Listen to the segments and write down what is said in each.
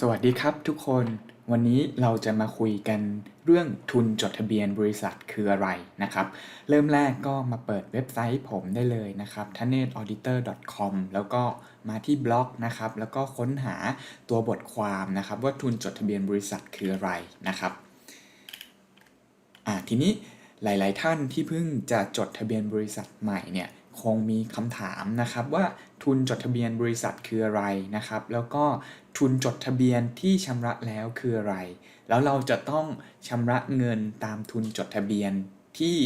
สวัสดีครับทุกคนวันนี้เราจะมาคุยกันเรื่องทุนจดทะเบียนบริษัทคืออะไรนะครับ เริ่มแรกก็มาเปิดเว็บไซต์ผมได้เลยนะครับ t a n e t auditor com แล้วก็มาที่บล็อกนะครับ แล้วก็ค้นหาตัวบทความนะครับ ว่าทุนจดทะเบียนบริษัทคืออะไรนะครับอ่าทีนี้หลาย ๆ ท่านที่เพิ่งจะจดทะเบียนบริษัทใหม่เนี่ย คงมีคำถามนะครับว่าทุนจดทะเบียนบริษัทคืออะไรนะครับ แล้วก็ทุนจดทะเบียนที่ชำระแล้วคืออะไร แล้วเราจะต้องชำระเงินตามทุนจดทะเบียนที่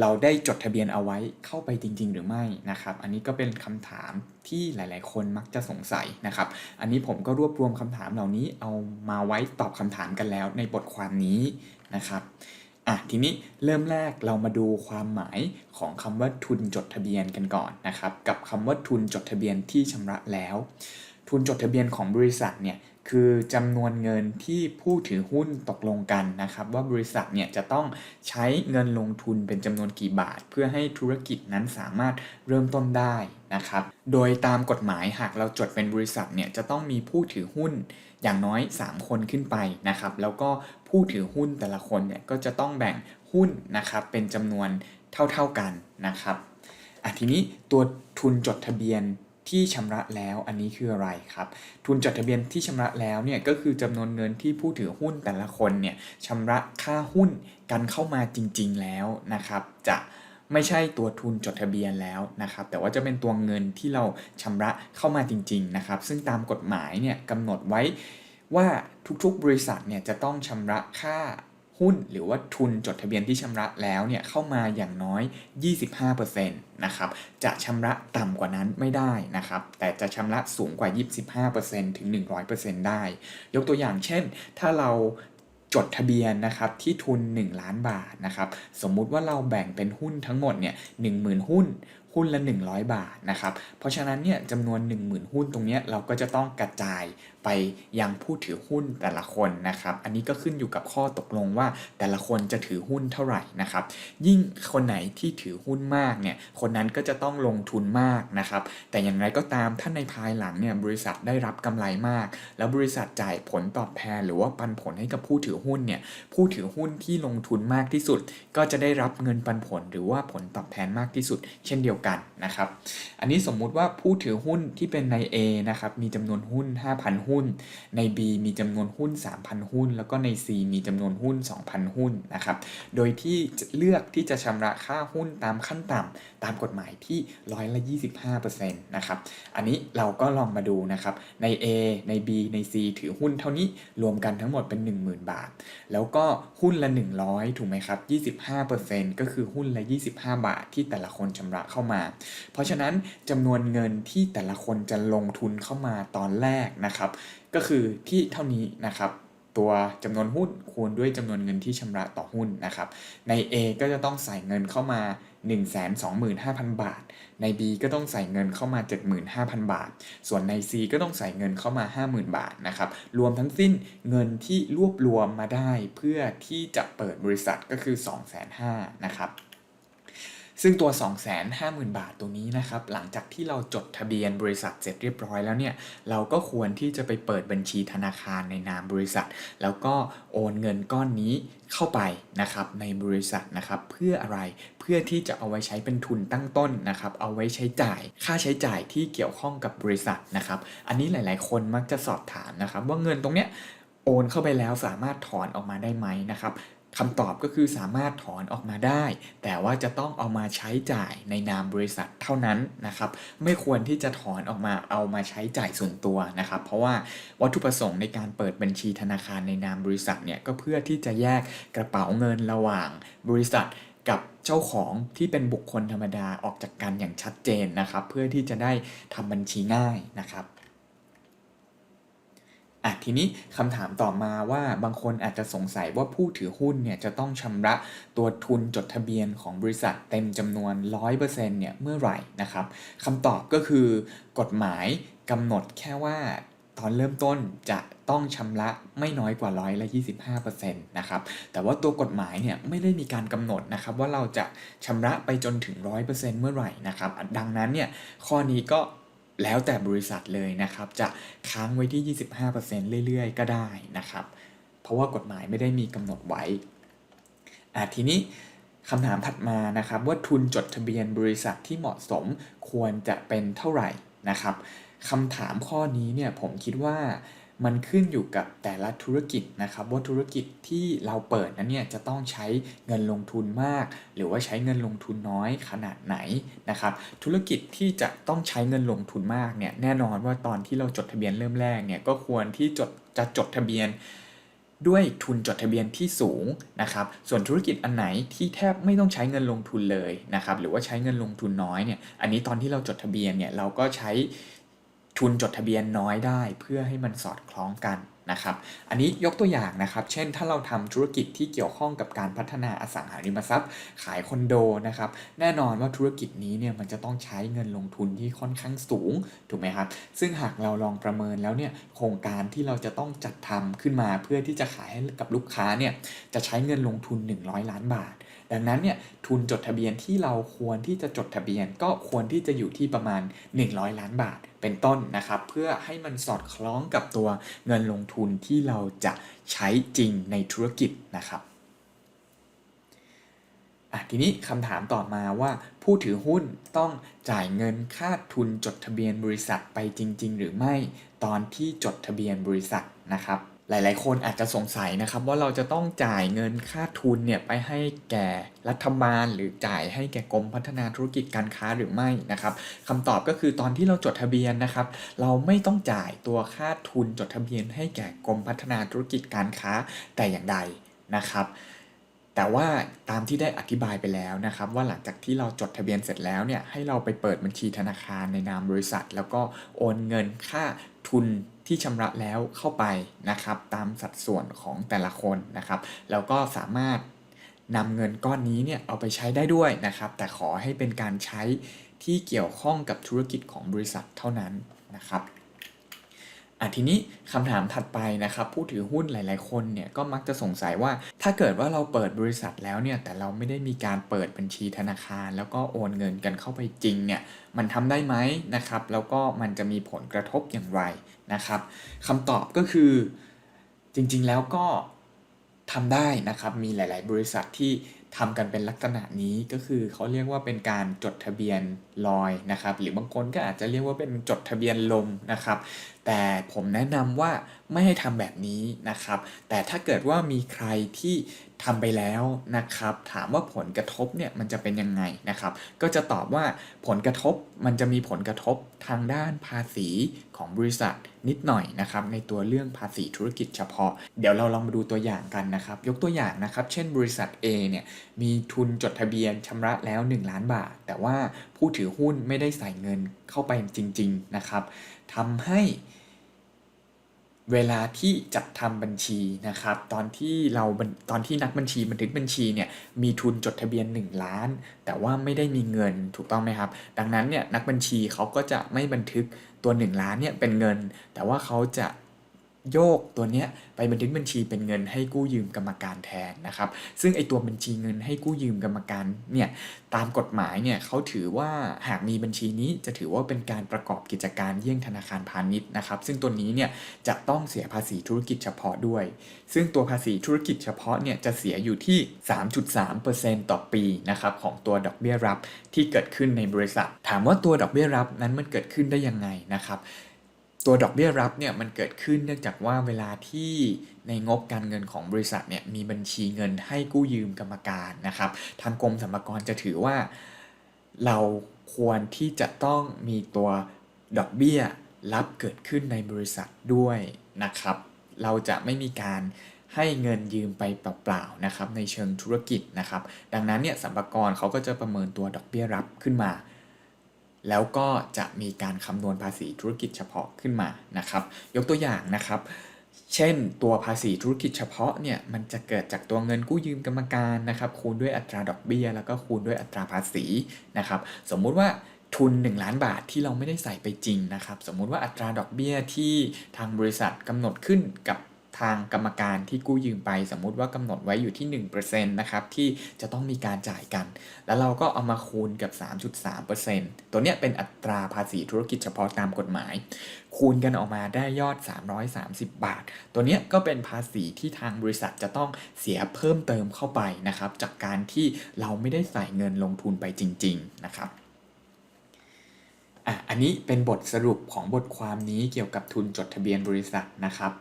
เราได้จดทะเบียนเอาไว้เข้าไปจริง ๆ หรือไม่นะครับ อันนี้ก็เป็นคำถามที่หลาย ๆ คนมักจะสงสัยนะครับ อันนี้ผมก็รวบรวมคำถามเหล่านี้เอามาไว้ตอบคำถามกันแล้วในบทความนี้นะครับ อะทีนี้เริ่มแรกเรามาดูความหมายของคำว่าทุนจดทะเบียนกันก่อนนะครับ กับคำว่าทุนจดทะเบียนที่ชำระแล้ว ทุนจดทะเบียนของบริษัทเนี่ยคือจำนวนเงินที่ผู้ถือหุ้นตกลงกันนะครับ ว่าบริษัทเนี่ยจะต้องใช้เงินลงทุนเป็นจำนวนกี่บาท เพื่อให้ธุรกิจนั้นสามารถเริ่มต้นได้นะครับ โดยตามกฎหมายหากเราจดเป็นบริษัทเนี่ยจะต้องมีผู้ถือหุ้นอย่างน้อย 3 คนขึ้นไปนะครับ แล้วก็ ผู้ถือหุ้นแต่ละคนเนี่ยก็จะต้องแบ่งหุ้นนะครับเป็นจำนวนเท่าๆกันนะครับอะทีนี้ตัวทุนจดทะเบียนที่ชำระแล้วอันนี้คืออะไรครับ ทุนจดทะเบียนที่ชำระแล้วเนี่ยก็คือจำนวนเงินที่ผู้ถือหุ้นแต่ละคนเนี่ยชำระค่าหุ้นกันเข้ามาจริง ๆ แล้วนะครับ จะไม่ใช่ตัวทุนจดทะเบียนแล้วนะครับ แต่ว่าจะเป็นตัวเงินที่เราชำระเข้ามาจริง ๆ นะครับ ซึ่งตามกฎหมายเนี่ยกำหนดไว้ ว่าทุกๆ บริษัทเนี่ยจะต้องชำระค่าหุ้นหรือว่าทุนจดทะเบียนที่ชำระแล้วเนี่ยเข้ามาอย่างน้อย 25%นะครับ จะชำระต่ำกว่านั้นไม่ได้นะครับ แต่จะชำระสูงกว่า 25%ถึง 100%ได้ ยกตัวอย่างเช่น ถ้าเราจดทะเบียนนะครับที่ทุน 1 ล้านบาทนะครับ สมมุติว่าเราแบ่งเป็นหุ้นทั้งหมดเนี่ย10,000 หุ้น หุ้นละ 100 บาทนะครับ เพราะฉะนั้นเนี่ยจำนวน 10,000 หุ้นตรงนี้เราก็จะต้องกระจายไปยังผู้ถือหุ้นแต่ละคนนะครับ อันนี้ก็ขึ้นอยู่กับข้อตกลงว่าแต่ละคนจะถือหุ้นเท่าไหร่นะครับ ยิ่งคนไหนที่ถือหุ้นมากเนี่ยคนนั้นก็จะต้องลงทุนมากนะครับ แต่อย่างไรก็ตามถ้าในภายหลังเนี่ยบริษัทได้รับกำไรมาก แล้วบริษัทจ่ายผลตอบแทนหรือว่าปันผลให้กับผู้ถือหุ้นเนี่ยผู้ถือหุ้นที่ลงทุนมากที่สุด ก็จะได้รับเงินปันผลหรือว่าผลตอบแทนมากที่สุด เช่นเดียวกันนะครับ อันนี้สมมุติว่าผู้ถือหุ้นที่เป็นใน A นะครับมีจำนวนหุ้น 5,000 หุ้น ใน B มีจำนวนหุ้น 3,000 หุ้น แล้วก็ใน C มีจำนวนหุ้น 2,000 หุ้นนะครับโดยที่เลือกที่จะชำระค่าหุ้นตามขั้นต่ำตามกฎหมายที่ร้อยละ25%นะครับอันนี้เราก็ลองมาดูนะครับใน A ใน B ใน C ถือหุ้นเท่านี้รวมกันทั้งหมดเป็น 10,000 บาท แล้วก็หุ้นละ 100 ถูกไหมครับ 25%ก็คือหุ้นละ 25 บาทที่แต่ละคนชำระเข้ามาเพราะฉะนั้นจำนวนเงินที่แต่ละคนจะลงทุนเข้ามาตอนแรกนะครับ ก็คือที่เท่านี้นะครับ ตัวจำนวนหุ้นคูณด้วยจำนวนเงินที่ชำระต่อหุ้นนะครับ ใน A ก็จะต้องใส่เงินเข้ามา 125,000 บาท ใน B ก็ต้องใส่เงินเข้ามา 75,000 บาท ส่วนใน C ก็ต้องใส่เงินเข้ามา 50,000 บาทนะครับ รวมทั้งสิ้นเงินที่รวบรวมมาได้เพื่อที่จะเปิดบริษัทก็คือ 250,000นะครับ ซึ่งตัว 250,000 บาทตรงนี้นะครับ หลังจากที่เราจดทะเบียนบริษัทเสร็จเรียบร้อยแล้วเนี่ย เราก็ควรที่จะไปเปิดบัญชีธนาคารในนามบริษัท แล้วก็โอนเงินก้อนนี้เข้าไปนะครับในบริษัทนะครับเพื่ออะไรเพื่อที่จะเอาไว้ใช้เป็นทุนตั้งต้นนะครับเอาไว้ใช้จ่ายค่าใช้จ่ายที่เกี่ยวข้องกับบริษัทนะครับ อันนี้หลาย ๆ คนมักจะสอบถามนะครับ ว่าเงินตรงเนี้ยโอนเข้าไปแล้วสามารถถอนออกมาได้ไหมนะครับ คำตอบก็คือสามารถถอนออกมาได้ แต่ว่าจะต้องเอามาใช้จ่ายในนามบริษัทเท่านั้นนะครับ ไม่ควรที่จะถอนออกมาเอามาใช้จ่ายส่วนตัวนะครับ เพราะว่าวัตถุประสงค์ในการเปิดบัญชีธนาคารในนามบริษัทเนี่ยก็เพื่อที่จะแยกกระเป๋าเงินระหว่างบริษัทกับเจ้าของที่เป็นบุคคลธรรมดาออกจากกันอย่างชัดเจนนะครับ เพื่อที่จะได้ทำบัญชีง่ายนะครับ อะทีนี้คำถามต่อมาว่าบางคนอาจจะสงสัยว่าผู้ถือหุ้นเนี่ยจะต้องชำระตัวทุนจดทะเบียนของบริษัทเต็มจำนวน 100%เนี่ยเมื่อไหร่นะครับคำตอบก็คือกฎหมายกำหนดแค่ว่าตอนเริ่มต้นจะต้องชำระไม่น้อยกว่าร้อยละ25%นะครับ แต่ว่าตัวกฎหมายเนี่ยไม่ได้มีการกำหนดนะครับว่าเราจะชำระไปจนถึง 100%เมื่อไหร่นะครับ ดังนั้นเนี่ยข้อนี้ก็ แล้วแต่บริษัทเลยนะครับ จะค้างไว้ที่ 25%เรื่อยๆ ก็ได้นะครับ เพราะว่ากฎหมายไม่ได้มีกำหนดไว้อะทีนี้คำถามถัดมานะครับ ว่าทุนจดทะเบียนบริษัทที่เหมาะสมควรจะเป็นเท่าไหร่นะครับคำถามข้อนี้เนี่ยผมคิดว่า มันขึ้นอยู่กับแต่ละธุรกิจนะครับว่าธุรกิจที่เราเปิดนั้นเนี่ยจะต้องใช้เงินลงทุนมาก หรือว่าใช้เงินลงทุนน้อยขนาดไหนนะครับธุรกิจที่จะต้องใช้เงินลงทุนมากเนี่ยแน่นอนว่าตอนที่เราจดทะเบียนเริ่มแรกเนี่ยก็ควรที่จดจะจดทะเบียนด้วยทุนจดทะเบียนที่สูงนะครับ ส่วนธุรกิจอันไหนที่แทบไม่ต้องใช้เงินลงทุนเลยนะครับ หรือว่าใช้เงินลงทุนน้อยเนี่ย อันนี้ตอนที่เราจดทะเบียนเนี่ยเราก็ใช้ ทุนจดทะเบียนน้อยได้เพื่อให้มันสอดคล้องกันนะครับ อันนี้ยกตัวอย่างนะครับ เช่นถ้าเราทำธุรกิจที่เกี่ยวข้องกับการพัฒนาอสังหาริมทรัพย์ ขายคอนโดนะครับ แน่นอนว่าธุรกิจนี้เนี่ยมันจะต้องใช้เงินลงทุนที่ค่อนข้างสูง ถูกไหมครับ ซึ่งหากเราลองประเมินแล้วเนี่ย โครงการที่เราจะต้องจัดทำขึ้นมาเพื่อที่จะขายให้กับลูกค้าเนี่ย จะใช้เงินลงทุน 100 ล้านบาทดังนั้นเนี่ยทุนจดทะเบียนที่เราควรที่จะจดทะเบียน ก็ควรที่จะอยู่ที่ประมาณ 100 ล้านบาทเป็นต้นนะครับ เพื่อให้มันสอดคล้องกับตัวเงินลงทุนที่เราจะใช้จริงในธุรกิจนะครับอะทีนี้คำถามต่อมาว่าผู้ถือหุ้นต้องจ่ายเงินค่าทุนจดทะเบียนบริษัทไปจริง ๆ หรือไม่ตอนที่จดทะเบียนบริษัทนะครับ หลาย ๆ คนอาจจะสงสัยนะครับว่าเราจะต้องจ่ายเงินค่าทุนเนี่ยไปให้แก่รัฐบาล หรือจ่ายให้แก่กรมพัฒนาธุรกิจการค้าหรือไม่นะครับคำตอบก็คือตอนที่เราจดทะเบียนนะครับ เราไม่ต้องจ่ายตัวค่าทุนจดทะเบียนให้แก่กรมพัฒนาธุรกิจการค้าแต่อย่างใดนะครับ แต่ว่าตามที่ได้อธิบายไปแล้วนะครับว่าหลังจากที่เราจดทะเบียนเสร็จแล้วเนี่ยให้เราไปเปิดบัญชีธนาคารในนามบริษัท แล้วก็โอนเงินค่าทุนที่ชำระแล้วเข้าไปนะครับตามสัดส่วนของแต่ละคนนะครับแล้วก็สามารถนำเงินก้อนนี้เนี่ยเอาไปใช้ได้ด้วยนะครับ แต่ขอให้เป็นการใช้ที่เกี่ยวข้องกับธุรกิจของบริษัทเท่านั้นนะครับ อะทีนี้คำถามถัดไปนะครับผู้ถือหุ้นหลาย ๆ คนเนี่ยก็มักจะสงสัยว่า ถ้าเกิดว่าเราเปิดบริษัทแล้วเนี่ยแต่เราไม่ได้มีการเปิดบัญชีธนาคาร แล้วก็โอนเงินกันเข้าไปจริงเนี่ยมันทำได้ไหมนะครับ แล้วก็มันจะมีผลกระทบอย่างไรนะครับคำตอบก็คือจริง ๆ แล้วก็ทำได้นะครับมีหลาย ๆ บริษัทที่ทำกันเป็นลักษณะนี้ก็คือเขาเรียกว่าเป็นการจดทะเบียน ลอยนะครับ หรือบางคนก็อาจจะเรียกว่าเป็นจดทะเบียนลมนะครับ แต่ผมแนะนำว่าไม่ให้ทำแบบนี้นะครับ แต่ถ้าเกิดว่ามีใครที่ทำไปแล้วนะครับ ถามว่าผลกระทบเนี่ยมันจะเป็นยังไงนะครับ ก็จะตอบว่าผลกระทบมันจะมีผลกระทบทางด้านภาษีของบริษัทนิดหน่อยนะครับ ในตัวเรื่องภาษีธุรกิจเฉพาะ เดี๋ยวเราลองมาดูตัวอย่างกันนะครับ ยกตัวอย่างนะครับ เช่นบริษัท A เนี่ยมีทุนจดทะเบียนชำระแล้ว 1 ล้านบาท แต่ว่าผู้ถือหุ้นไม่ได้ใส่เงินเข้าไปจริง ๆนะครับทำให้เวลาที่จัดทำบัญชีนะครับ ตอนที่เราตอนที่นักบัญชีบันทึกบัญชีเนี่ยมีทุนจดทะเบียน 1 ล้าน แต่ว่าไม่ได้มีเงินถูกต้องไหมครับ ดังนั้นเนี่ยนักบัญชีเขาก็จะไม่บันทึกตัว 1 ล้านเนี่ยเป็นเงิน แต่ว่าเขาจะ โยกตัวเนี้ยไปบันทึกบัญชีเป็นเงินให้กู้ยืมกรรมการแทนนะครับ ซึ่งไอตัวบัญชีเงินให้กู้ยืมกรรมการเนี่ยตามกฎหมายเนี่ยเขาถือว่าหากมีบัญชีนี้จะถือว่าเป็นการประกอบกิจการเยี่ยงธนาคารพาณิชย์นะครับ ซึ่งตัวนี้เนี่ยจะต้องเสียภาษีธุรกิจเฉพาะด้วย ซึ่งตัวภาษีธุรกิจเฉพาะเนี่ยจะเสียอยู่ที่ 3.3%ต่อปีนะครับของตัวดอกเบี้ยรับที่เกิดขึ้นในบริษัท ถามว่าตัวดอกเบี้ยรับนั้นมันเกิดขึ้นได้ยังไงนะครับ ตัวดอกเบี้ยรับเนี่ยมันเกิดขึ้นเนื่องจากว่าเวลาที่ในงบการเงินของบริษัทเนี่ยมีบัญชีเงินให้กู้ยืมกรรมการนะครับ ทางกรมสรรพากรจะถือว่า เราควรที่จะต้องมีตัวดอกเบี้ยรับเกิดขึ้นในบริษัทด้วยนะครับ เราจะไม่มีการให้เงินยืมไปเปล่าๆนะครับในเชิงธุรกิจนะครับ ดังนั้นเนี่ยสรรพากรเขาก็จะประเมินตัวดอกเบี้ยรับขึ้นมา แล้วก็จะมีการคำนวณภาษีธุรกิจเฉพาะขึ้นมานะครับ ยกตัวอย่างนะครับ เช่นตัวภาษีธุรกิจเฉพาะเนี่ยมันจะเกิดจากตัวเงินกู้ยืมกรรมการนะครับ คูณด้วยอัตราดอกเบี้ย แล้วก็คูณด้วยอัตราภาษีนะครับ สมมุติว่าทุน 1 ล้านบาทที่เราไม่ได้ใส่ไปจริงนะครับ สมมุติว่าอัตราดอกเบี้ยที่ทางบริษัทกำหนดขึ้นกับ ทางกรรมการที่กู้ยืมไป สมมุติว่ากำหนดไว้อยู่ที่ 1%นะครับที่จะต้องมีการจ่ายกัน แล้วเราก็เอามาคูณกับ 3.3%ตัวเนี้ยเป็นอัตราภาษีธุรกิจเฉพาะตามกฎหมาย คูณกันออกมาได้ยอด 330 บาท ตัวเนี้ยก็เป็นภาษีที่ทางบริษัทจะต้องเสียเพิ่มเติมเข้าไปนะครับจากการที่เราไม่ได้ใส่เงินลงทุนไปจริง ๆ นะครับอะอันนี้เป็นบทสรุปของบทความนี้เกี่ยวกับทุนจดทะเบียนบริษัทนะครับ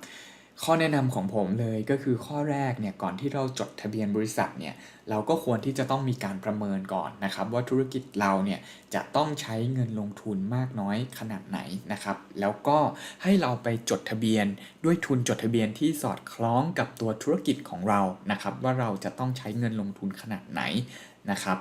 ข้อแนะนำของผมเลยก็คือข้อแรกเนี่ยก่อนที่เราจดทะเบียนบริษัทเนี่ยเราก็ควรที่จะต้องมีการประเมินก่อนนะครับว่าธุรกิจเราเนี่ยจะต้องใช้เงินลงทุนมากน้อยขนาดไหนนะครับแล้วก็ให้เราไปจดทะเบียนด้วยทุนจดทะเบียนที่สอดคล้องกับตัวธุรกิจของเรานะครับว่าเราจะต้องใช้เงินลงทุนขนาดไหนนะครับ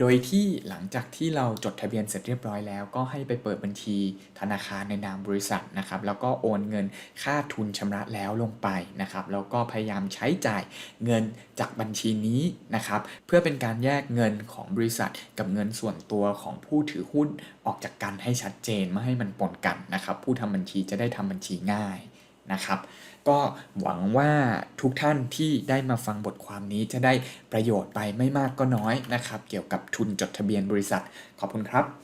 โดยที่หลังจากที่เราจดทะเบียนเสร็จเรียบร้อยแล้ว ก็ให้ไปเปิดบัญชีธนาคารในนามบริษัทนะครับ แล้วก็โอนเงินค่าทุนชำระแล้วลงไปนะครับ แล้วก็พยายามใช้จ่ายเงินจากบัญชีนี้นะครับ เพื่อเป็นการแยกเงินของบริษัท กับเงินส่วนตัวของผู้ถือหุ้นออกจากกันให้ชัดเจนไม่ให้มันปนกันนะครับ ผู้ทำบัญชีจะได้ทำบัญชีง่ายนะครับ ก็หวังว่าทุกท่านที่ได้มาฟังบทความนี้จะได้ประโยชน์ไปไม่มากก็น้อยนะครับ เกี่ยวกับทุนจดทะเบียนบริษัท ขอบคุณครับ